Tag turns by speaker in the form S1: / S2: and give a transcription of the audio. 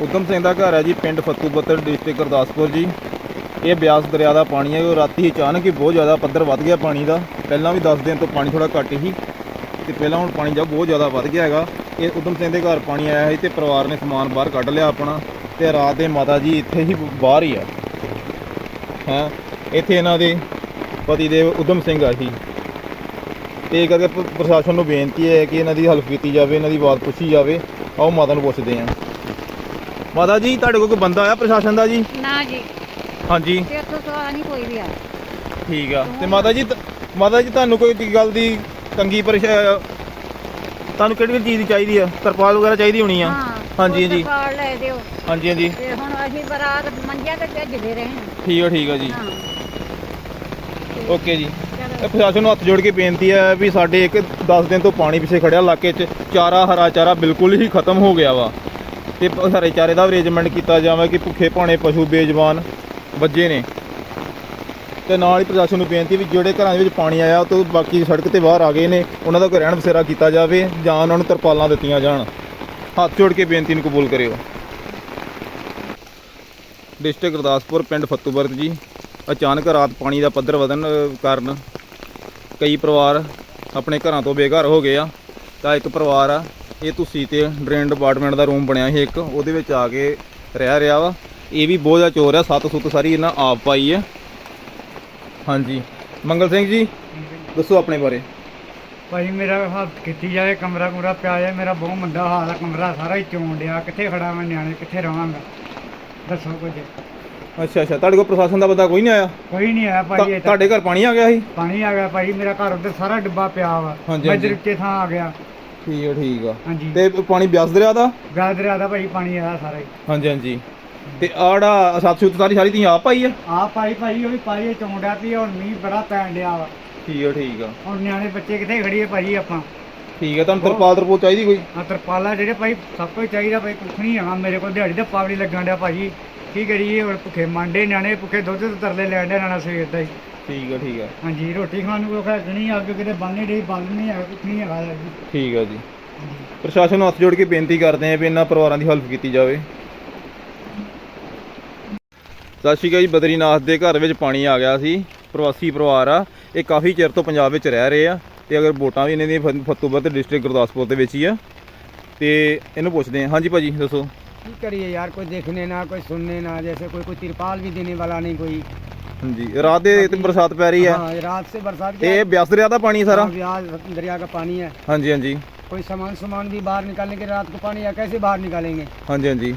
S1: ਉਦਮ ਸਿੰਘ ਦਾ ਘਰ ਹੈ ਜੀ, ਪਿੰਡ ਫੱਤੂਪੱਤਰ ਡਿਸਟ੍ਰਿਕਟ ਗੁਰਦਾਸਪੁਰ ਜੀ। ਇਹ ਬਿਆਸ ਦਰਿਆ ਦਾ ਪਾਣੀ ਹੈ, ਉਹ ਰਾਤੀ ਅਚਾਨਕ ਹੀ ਬਹੁਤ ਜ਼ਿਆਦਾ ਪੱਧਰ ਵੱਧ ਗਿਆ ਪਾਣੀ ਦਾ। ਪਹਿਲਾਂ ਵੀ 10 ਦਿਨ ਤੋਂ ਪਾਣੀ ਥੋੜਾ ਘੱਟ ਸੀ ਤੇ ਪਹਿਲਾਂ ਹੁਣ ਪਾਣੀ ਜਾ ਬਹੁਤ ਜ਼ਿਆਦਾ ਵੱਧ ਗਿਆ ਹੈਗਾ। ਇਹ ਉਦਮ ਸਿੰਘ ਦੇ ਘਰ ਪਾਣੀ ਆਇਆ ਸੀ ਤੇ ਪਰਿਵਾਰ ਨੇ ਸਮਾਨ ਬਾਹਰ ਕੱਢ ਲਿਆ ਆਪਣਾ, ਤੇ ਰਾਤ ਦੇ ਮਾਤਾ ਜੀ ਇੱਥੇ ਹੀ ਬਾਹਰ ਹੀ ਆ। ਹਾਂ, ਇੱਥੇ ਇਹਨਾਂ ਦੇ ਪਤੀ ਦੇਵ ਉਦਮ ਸਿੰਘ ਆ ਸੀ ਤੇ ਇਹ ਕਰਕੇ ਪ੍ਰਸ਼ਾਸਨ ਨੂੰ ਬੇਨਤੀ ਹੈ ਕਿ ਇਹਨਾਂ ਦੀ ਹੈਲਪ ਕੀਤੀ ਜਾਵੇ, ਇਹਨਾਂ ਦੀ ਆਵਾਜ਼ ਪੁੱਛੀ ਜਾਵੇ, ਆਓ ਮਾਤਾ ਨੂੰ ਪੁੱਛਦੇ ਹਾਂ। ਮਾਤਾ ਜੀ ਤੁਹਾਡੇ ਕੋਲ ਕੋਈ ਬੰਦਾ ਆਇਆ ਪ੍ਰਸ਼ਾਸਨ ਦਾ ਜੀ?
S2: ਨਾ ਜੀ।
S1: ਹਾਂਜੀ।
S2: ਤੇ ਇੱਥੋਂ ਸਵਾ ਨਹੀਂ ਕੋਈ ਵੀ ਆ
S1: ਠੀਕ ਆ। ਤੇ ਮਾਤਾ ਜੀ ਤ- ਮਾਤਾ ਜੀ ਤੁਹਾਨੂੰ ਕੋਈ ਗੱਲ ਦੀ ਤੰਗੀ ਪਰੇਸ਼ਾਨ ਤੁਹਾਨੂੰ ਕਿਹੜੀ ਚੀਜ਼ ਦੀ ਚਾਹੀਦੀ ਆ? ਤਰਪਾਲ ਵਗੈਰਾ ਚਾਹੀਦੀ ਹੋਣੀ ਆ? ਹਾਂਜੀ ਜੀ
S2: ਸਰਕਾਰ ਲੈ ਦਿਓ।
S1: ਹਾਂਜੀ ਹਾਂਜੀ।
S2: ਤੇ ਹੁਣ ਅਸੀਂ ਬਰਾਤ ਮੰਜਿਆ ਤੇ ਭੇਜਦੇ ਰਹੇ ਹਾਂ।
S1: ਠੀਕ ਆ ਠੀਕ ਆ ਜੀ।
S2: ਹਾਂ।
S1: ਓਕੇ ਜੀ।
S2: ਚਲੋ।
S1: ਇਹ ਪ੍ਰਸ਼ਾਸਨ ਨੂੰ ਹੱਥ ਜੋੜ ਕੇ ਬੇਨਤੀ ਹੈ ਵੀ ਸਾਡੇ ਇੱਕ 10 ਦਿਨ ਤੋਂ ਪਾਣੀ ਪਿੱਛੇ ਖੜਿਆ ਇਲਾਕੇ 'ਚ ਚਾਰਾ ਹਰਾ ਚਾਰਾ ਬਿਲਕੁਲ ਹੀ ਖਤਮ ਹੋ ਗਿਆ ਵਾ। ਤੇ ਪ- ਹਰੇ ਚਾਰੇ ਦਾ ਅਰੇਂਜਮੈਂਟ ਕੀਤਾ ਜਾਵੇ ਕਿ ਭੁੱਖੇ ਭਾਣੇ ਪਸ਼ੂ ਬੇਜਵਾਨ ਵੱਜੇ ਨੇ। ਤੇ ਨਾਲ ਹੀ ਪ੍ਰਸ਼ਾਸਨ ਨੂੰ ਬੇਨਤੀ ਵੀ ਜਿਹੜੇ ਘਰਾਂ ਦੇ ਵਿੱਚ ਪਾਣੀ ਆਇਆ, ਉਹ ਤੋਂ ਬਾਕੀ ਸੜਕ ਤੇ ਬਾਹਰ ਆ ਗਏ ਨੇ, ਉਹਨਾਂ ਦਾ ਕੋਈ ਰਹਿਣ ਬਸੇਰਾ ਕੀਤਾ ਜਾਵੇ ਜਾਂ ਉਹਨਾਂ ਨੂੰ ਤਰਪਾਲਾਂ ਦਿੱਤੀਆਂ ਜਾਣ। ਹੱਥ ਜੋੜ ਕੇ ਬੇਨਤੀ ਨੂੰ ਕਬੂਲ ਕਰਿਓ। ਡਿਸਟ੍ਰਿਕਟ ਗੁਰਦਾਸਪੁਰ, ਪਿੰਡ ਫੱਤੂਬਰਦ ਜੀ, ਅਚਾਨਕ ਰਾਤ ਪਾਣੀ ਦਾ ਪੱਧਰ ਵਧਣ ਕਾਰਨ ਕਈ ਪਰਿਵਾਰ ਆਪਣੇ ਘਰਾਂ ਤੋਂ ਬੇਘਰ ਹੋ ਗਏ ਆ। ਤਾਂ ਇੱਕ ਪਰਿਵਾਰ ਆ ਇਹ ਤੁਸੀਂ ਤੇ ਡਰੇਨ ਡਿਪਾਰਟਮੈਂਟ ਦਾ ਰੂਮ ਬਣਿਆ ਸੀ ਇੱਕ ਉਹਦੇ ਵਿੱਚ ਆ ਕੇ ਰਹਿ ਰਿਹਾ ਵਾ। ਇਹ ਵੀ ਬਹੁਤ ਜ਼ਿਆਦਾ ਚੋਰ ਆ ਸੱਤ ਸੁੱਤ ਸਾਰੀ ਇਹਨਾਂ ਆਪ ਪਾਈ ਹੈ ਹਾਂਜੀ। ਮੰਗਲ ਸਿੰਘ ਜੀ ਦੱਸੋ ਆਪਣੇ ਬਾਰੇ।
S3: ਭਾਈ ਮੇਰਾ ਹੱਥ ਕੀਤੀ ਜਾਏ ਕਮਰਾ ਕੁਮਰਾ ਪਿਆ ਜਾਏ ਮੇਰਾ ਬਹੁਤ ਮੰਦਾ ਹਾਲ ਆ ਕਮਰਾ ਸਾਰਾ ਹੀ ਚੋਣ ਡਿਆ। ਕਿੱਥੇ ਖੜਾ ਮੈਂ ਨਿਆਣੇ ਕਿੱਥੇ ਰਵਾਂਗਾ? ਦੱਸੋ ਕੁਝ।
S1: ਅੱਛਾ ਅੱਛਾ। ਤੁਹਾਡੇ ਕੋਲ ਪ੍ਰਸ਼ਾਸਨ ਦਾ ਬੰਦਾ ਕੋਈ ਨਹੀਂ ਆਇਆ?
S3: ਕੋਈ ਨਹੀਂ ਆਇਆ ਭਾਈ ਇਹ
S1: ਤੁਹਾਡੇ ਘਰ ਪਾਣੀ ਆ ਗਿਆ ਸੀ?
S3: ਪਾਣੀ ਆ ਗਿਆ ਭਾਈ ਮੇਰਾ ਘਰ ਉੱਧਰ ਸਾਰਾ ਡੱਬਾ ਪਿਆ ਵਾ।
S1: ਹਾਂਜੀ,
S3: ਮੈਂ
S1: ਹਾਂਜੀ।
S3: ਥਾਂ ਆ ਗਿਆ।
S1: ਠੀਕ ਆ ਠੀਕ ਆ।
S3: ਹਾਂਜੀ।
S1: ਤੇ ਪਾਣੀ ਬਿਆਸ ਦਰਿਆ ਦਾ?
S3: ਗਾਇ ਦਰਿਆ ਦਾ ਭਾਈ ਪਾਣੀ ਆਇਆ ਸਾਰਾ ਹੀ।
S1: ਹਾਂਜੀ ਹਾਂਜੀ। ਤੇ ਆੜਾ ਸੱਤ ਸੁੱਤ ਸਾਰੀ ਸਾਰੀ ਤੁਸੀਂ ਆਪ ਪਾਈ ਆ?
S3: ਆ ਭਾਈ ਭਾਈ ਉਹ ਵੀ ਪਾਈ ਡਿਆ ਪਈ ਹੁਣ ਮੀਂਹ ਬੜਾ ਪੈਣ ਡਿਆ ਵਾ।
S1: ਠੀਕ ਆ ਠੀਕ ਆ।
S3: ਹੁਣ ਨਿਆਣੇ ਬੱਚੇ ਕਿੱਥੇ ਖੜੀਏ ਭਾਈ ਆਪਾਂ?
S1: ਠੀਕ ਆ ਤੁਹਾਨੂੰ ਤਰਪਾਲ ਤਰਪੂਲ ਚਾਹੀਦੀ ਕੋਈ?
S3: ਆ ਤਰਪਾਲਾ ਜਿਹੜੇ ਭਾਈ ਸਭ ਕੁਝ ਚਾਹੀਦਾ ਭਾਈ ਕੁੱਖ ਨਹੀਂ ਹੈਗਾ ਮੇਰੇ ਕੋਲ ਦਿਹਾੜੀ ਦਾ ਪਾਵੜੀ ਲੱਗਣ ਡਿਆ ਭਾਜੀ ਕੀ ਕਰੀਏ ਹੁਣ ਭੁੱਖੇ ਮੰਡੇ ਨਿਆਣੇ ਭੁੱਖੇ ਦੁੱਧ ਤੇ ਤਰਲੇ ਲੈਣ ਡਿਆ ਨਾਨਾ ਸਵੇਰ ਦਾ ਹੀ।
S1: ਠੀਕ ਆ ਠੀਕ ਆ।
S3: ਹਾਂਜੀ ਰੋਟੀ ਖਾਣ ਨੂੰ ਕੋਈ ਨਹੀਂ ਅੱਗ ਕਿਤੇ ਬੰਨ ਨਹੀਂ ਬੰਨ ਨਹੀਂ ਹੈਗਾ ਕੁਛ ਨਹੀਂ ਹੈਗਾ ਜੀ
S1: ਠੀਕ ਆ ਜੀ। ਪ੍ਰਸ਼ਾਸਨ ਨੂੰ ਹੱਥ ਜੋੜ ਕੇ ਬੇਨਤੀ ਕਰਦੇ ਆਂ ਵੀ ਇਹਨਾਂ ਪਰਿਵਾਰਾਂ ਦੀ ਹੈਲਪ ਕੀਤੀ ਜਾਵੇ। ਸਤਿ ਸ਼੍ਰੀ ਅਕਾਲ ਜੀ ਬਦਰੀਨਾਥ ਦੇ ਘਰ ਵਿੱਚ ਪਾਣੀ ਆ ਗਿਆ ਸੀ। ਪ੍ਰਵਾਸੀ ਪਰਿਵਾਰ ਆ। ਇਹ ਕਾਫੀ ਚਿਰ ਤੋਂ ਪੰਜਾਬ ਵਿੱਚ ਰਹਿ ਰਹੇ ਆ। ਤੇ ਅਗਰ ਵੋਟਾਂ ਵੀ ਇਹਨਾਂ ਦੀਆਂ ਫ- ਫਤੂਬਰ ਤੇ ਡਿਸਟ੍ਰਿਕਟ ਗੁਰਦਾਸਪੁਰ ਦੇ ਵਿੱਚ ਹੀ ਆ। ਤੇ ਇਹਨੂੰ ਪੁੱਛਦੇ ਆ। ਹਾਂਜੀ ਭਾਜੀ ਦੱਸੋ।
S3: ਕੀ ਕਰੀਏ ਯਾਰ ਕੋਈ ਦੇਖਣੇ ਨਾ ਕੋਈ ਸੁਣਨੇ ਨਾ ਜੈਸੇ कोई कोई तिरपाल भी देने वाला नहीं कोई
S1: ਹਾਂਜੀ ਰਾਤ ਦੇ ਤੇ ਬਰਸਾਤ ਪੈ ਰਹੀ ਆ
S3: हाँ रात से बरसात
S1: ਤੇ ਇਹ ਬਿਆਸ ਦਰਿਆ ਦਾ ਪਾਣੀ ਸਾਰਾ
S3: हाँ, ब्याज दरिया का पानी है
S1: ਹਾਂਜੀ ਹਾਂਜੀ
S3: कोई सामान सामान भी बाहर निकालने के रात को पानी या कैसे बाहर निकालेंगे
S1: ਹਾਂਜੀ ਹਾਂਜੀ